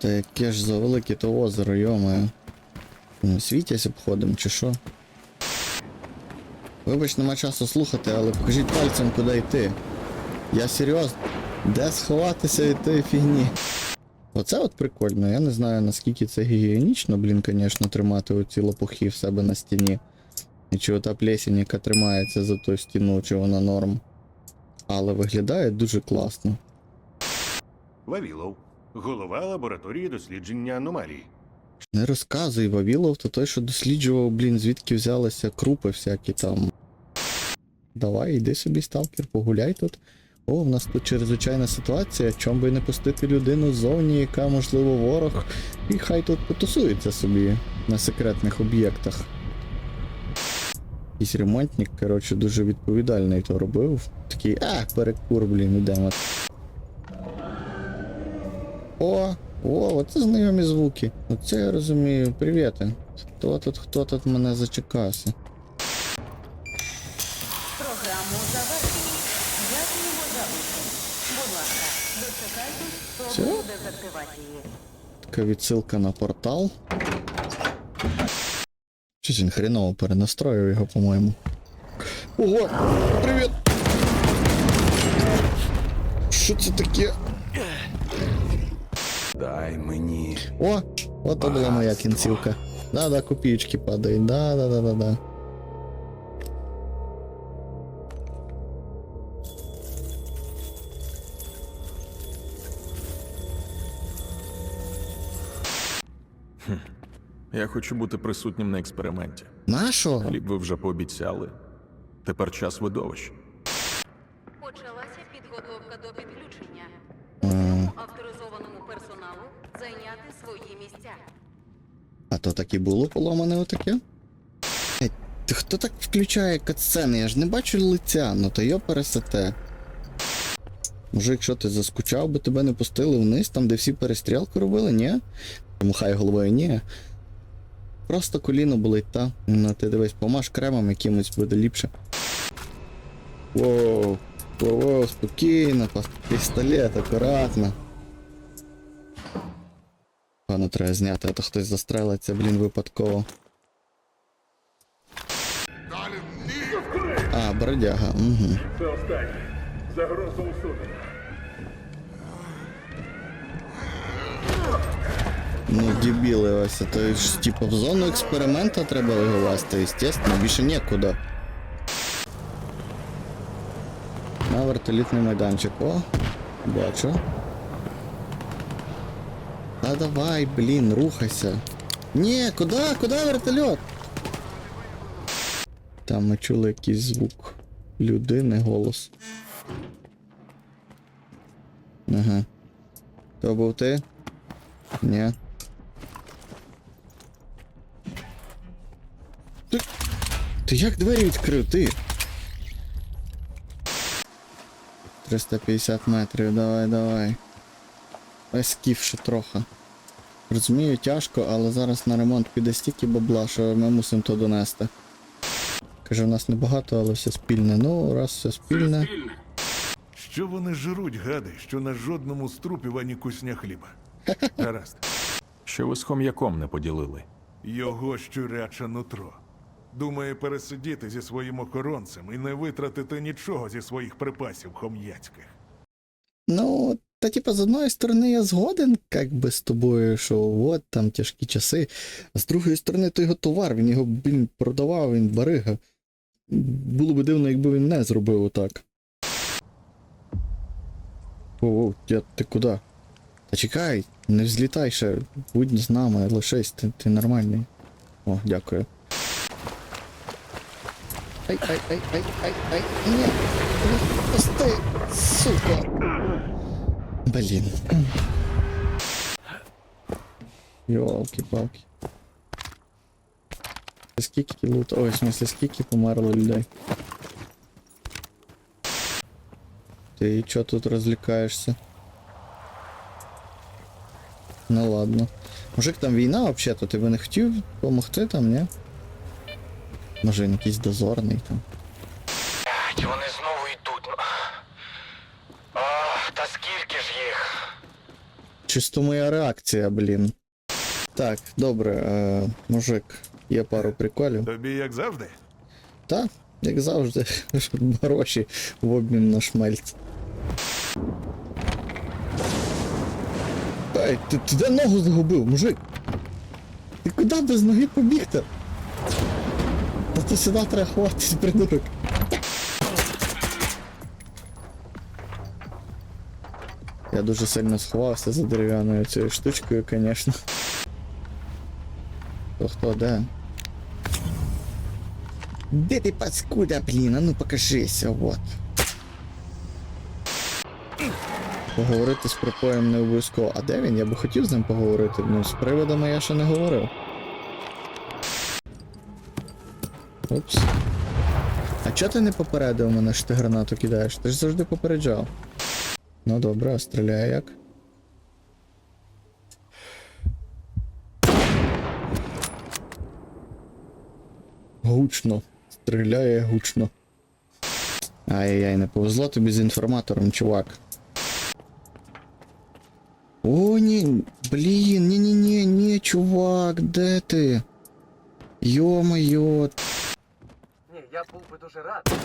Та яке ж за велике то озеро, йомаю. Світязь обходимо, чи що? Вибач, нема часу слухати, але покажіть пальцем, куди йти. Я серйозно. Де сховатися від тої фігні? Оце от прикольно. Я не знаю наскільки це гігієнічно, блін, звісно, тримати оці лопухи в себе на стіні. І чи ота плесінь, яка тримається за ту стіну, чи вона норм. Але виглядає дуже класно. Вавілов, голова лабораторії дослідження аномалій. Не розказуй, Вавілов, то той, що досліджував, блін, звідки взялися крупи всякі там. Давай, йди собі, сталкер, погуляй тут. О, в нас тут чрезвичайна ситуація, чом би не пустити людину ззовні, яка, можливо, ворог, і хай тут потусується собі на секретних об'єктах. Якийсь ремонтник, коротше, дуже відповідальний то робив. Такий, а, перекур, блін, ідемо. О, о, оце знайомі звуки. Оце я розумію. Привіт. Хто тут, хто тут мене зачекався? Програму завершено. Дякуємо за участь. Будь ласка, дочекайтесь спробу дезактивації. Така відсилка на портал. Щось він хреново перенастроїв його, по-моєму. Ого! Привіт! Що це таке? Дай мені. О! От була моя кінцівка. Да-да, копійки падають. Да-да-да-да-да. Я хочу бути присутнім на експерименті. Нащо? Хліб ви вже пообіцяли. Тепер час видовищ. Персоналу зайняти свої місця. А то так і було поломане отаке? Ей, Ти хто так включає катсцени? Я ж не бачу лиця, ну то йо пересете. Може, якщо ти заскучав, би тебе не пустили вниз, там, де всі перестрілку робили, ні? Махай головою, ні. Просто коліно болить, та. Ну ти дивись, помаш кремом якимось буде ліпше. Воу, воу, спокійно, пістолет, акуратно. Пану треба зняти, а то хтось застрелиться, блін, випадково. А, бродяга, угу. Це останнє. Загроза усунена. Ну, дебіли ось, то ж типу в зону експеримента треба вести, естественно, більше нікуди. На вертолітний майданчик, о, бачу. Та давай, блін, рухайся. Ні, куди? Куди вертольот? Там ми чули якийсь звук. Людини голос. Ага. То був ти? Ні. Ти, ти як двері відкрив? Ти? 350 метрів, давай, давай. Ось кіф трохи. Розумію, тяжко, але зараз на ремонт піде стільки бабла, що ми мусимо то донести. Каже, у нас небагато, але все спільне. Ну, раз все спільне. Що вони жруть, гади, що на жодному з трупів ані кусня хліба. Гаразд. Що ви з хом'яком не поділили? Його щуряче нутро. Думає пересидіти зі своїм охоронцем і не витратити нічого зі своїх припасів хом'яцьких. Ну, та типа, з одної сторони я згоден, як би з тобою, що от там тяжкі часи. А з другої сторони, то його товар, він його, блін, продавав, він барига. Було б дивно, якби він не зробив отак. О, о, дід, ти куди? Та чекай, не взлітай ще, будь з нами, лишись, ти, ти нормальний. О, дякую. Ай, ай, ай, ай, ай, ай, ні, пусти, сука. Блін. Йолки-палки. Скільки лут... Ой, в смысле, скільки померло людей. Ти чо тут розвлікаєшся? Ну ладно. Мужик, там війна взагалі-то, ти би не хотів допомогти там, ні? Може він якийсь дозорний там. Блядь, вони знову йдуть. Ну. А, та скільки ж їх? Чисто моя реакція, блін. Так, добре, е, мужик, є пару приколів. Тобі як завжди? Та, як завжди, гроші в обмін на шмельц. Ей, ти, ти де ногу загубив, мужик? Ти куди без ноги побіг-то? Та ти сюди треба ховатись, придурок. Я дуже сильно сховався за дерев'яною цією штучкою, звісно. То хто де? Де ти паскуда, блін? А ну покажися, вот. Поговорити з припоєм не обов'язково. А де він? Я би хотів з ним поговорити. Ну, з приводами я ще не говорив. Упс. А чого ти не попередив мене, що ти гранату кидаєш? Ти ж завжди попереджав. Ну добре, а стріляє як? Гучно. Стріляє гучно. Ай-яй, не повезло тобі з інформатором, чувак. О, ні, блін, ні-ні-ні, ні, чувак, де ти? Йо-моє, Ні, я був би дуже радий.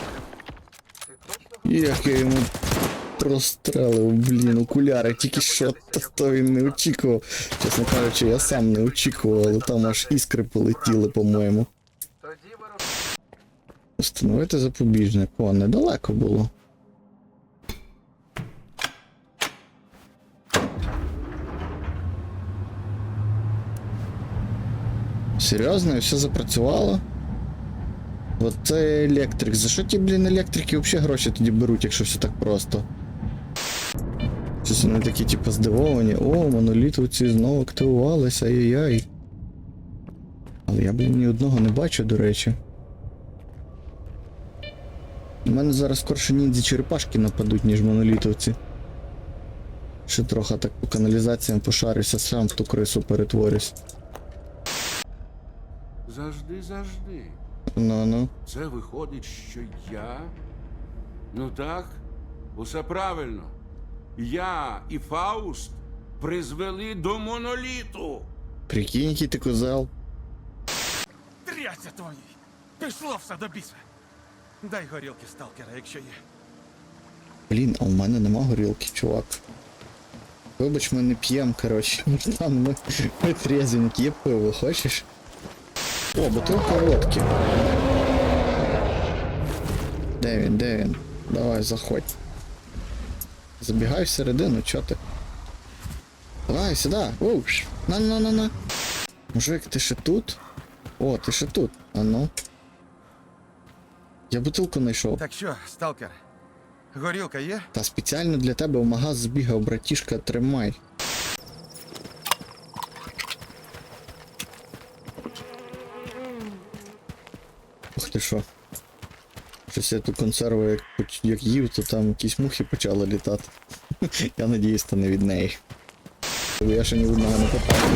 Ти точно як я йому прострелив, блін, окуляри, тільки що то, він не очікував. Чесно кажучи, я сам не очікував, але там аж іскри полетіли, по-моєму. Встановити запобіжник. О, недалеко було. Серйозно, і все запрацювало? От це електрик. За що ті, блін, електрики взагалі гроші тоді беруть, якщо все так просто? Щось вони такі, типу, здивовані. О, монолітовці знову активувалися, ай-яй-яй. Але я, блін, ні одного не бачу, до речі. У мене зараз скорше ніндзі черепашки нападуть, ніж монолітовці. Ще трохи так по каналізаціям пошарюся, сам в ту крису перетворюсь. Завжди, завжди. Ну ну. Це виходить, що я. Ну так, усе правильно. Я і Фауст призвели до моноліту. Прикинь, який ти козел. Трясся твої! Пішло все до біса! Дай горілки сталкера, якщо є. Блін, а у мене нема горілки, чувак. Вибач, ми не п'ємо, коротше. Там ми, ми трезвенькі. Є пиво, хочеш? О, бутилка водки. Де він, де він? Давай, заходь. Забігай всередину, чо ти? Давай, сюди. Уш. На на на на. Мужик, ти ще тут? О, ти ще тут. А ну. Я бутилку знайшов. Так що, сталкер, горілка є? Та спеціально для тебе в магаз збігав, братішка, тримай. Ух ти що. Щось я ту консерву як, як їв, то там якісь мухи почали літати. Я надіюсь, то не від неї. Я ще ні одного не попав.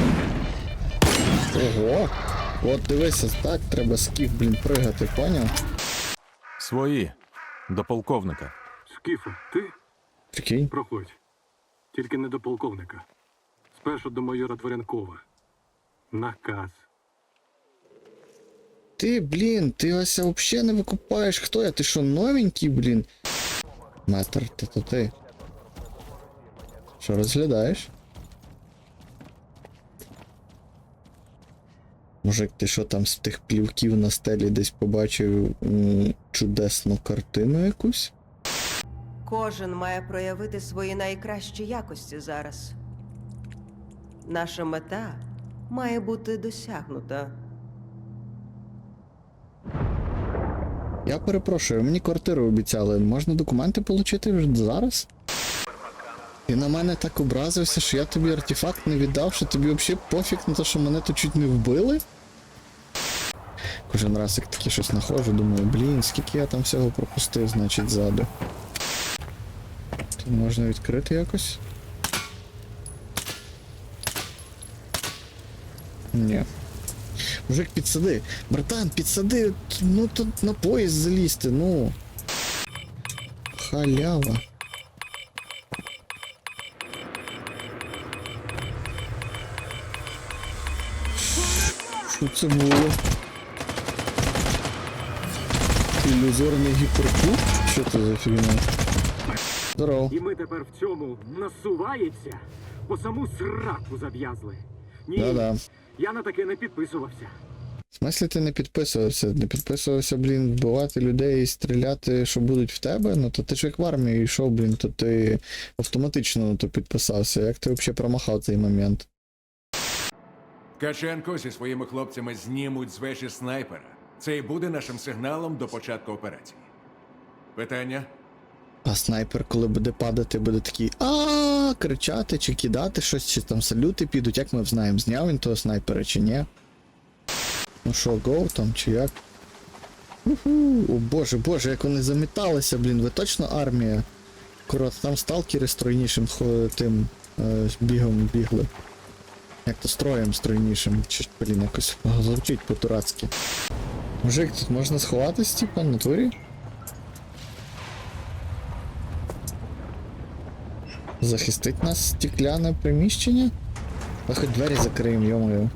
Ого! От дивися, так треба скіф, блін, пригати, поняв? Свої. До полковника. Скіфе, ти? Прикинь. Проходь. Тільки не до полковника. Спершу до майора Дворянкова. Наказ. Ти, блін, ти Ася вообще не викупаєш, хто я? Ти що, новенький, блін? Метр, ти то ти. Що розглядаєш? Мужик, ти що там з тих плівків на стелі десь побачив м, чудесну картину якусь? Кожен має проявити свої найкращі якості зараз. Наша мета має бути досягнута. Я перепрошую, мені квартиру обіцяли. Можна документи отримати вже зараз? Ти на мене так образився, що я тобі артефакт не віддав, що тобі взагалі пофіг на те, що мене тут чуть не вбили? Кожен раз як таке щось знаходжу, думаю, блін, скільки я там всього пропустив, значить, ззаду. Тут можна відкрити якось? Ні. Мужик, підсади. Братан, підсади, ну тут на поїзд залізти, ну. Халява. Що це було? Ілюзорний гіперпут? Що це за фігня? Здорово. І ми тепер в цьому насувається, по саму сраку зав'язли. Ні, Да-да. я на таке не підписувався. В смислі ти не підписувався? Не підписувався, блін, вбивати людей і стріляти, що будуть в тебе? Ну то ти ж як в армію йшов, блін, то ти автоматично на то підписався. Як ти взагалі промахав цей момент? Каченко зі своїми хлопцями знімуть з вежі снайпера. Це і буде нашим сигналом до початку операції. Питання? А снайпер, коли буде падати, буде такий а кричати чи кидати щось, чи там салюти підуть, як ми знаємо, зняв він того снайпера чи ні. Ну що, гоу там, чи як? Уху, о боже, боже, як вони заміталися, блін, ви точно армія? Корот, там сталкери стройнішим тим е, бігом бігли. Як то строєм стройнішим, чи блін, якось звучить по-турацьки. Мужик, тут можна сховатись, типа, на турі? Захистить нас стекляне приміщення? А хоч двері закриємо, йомою.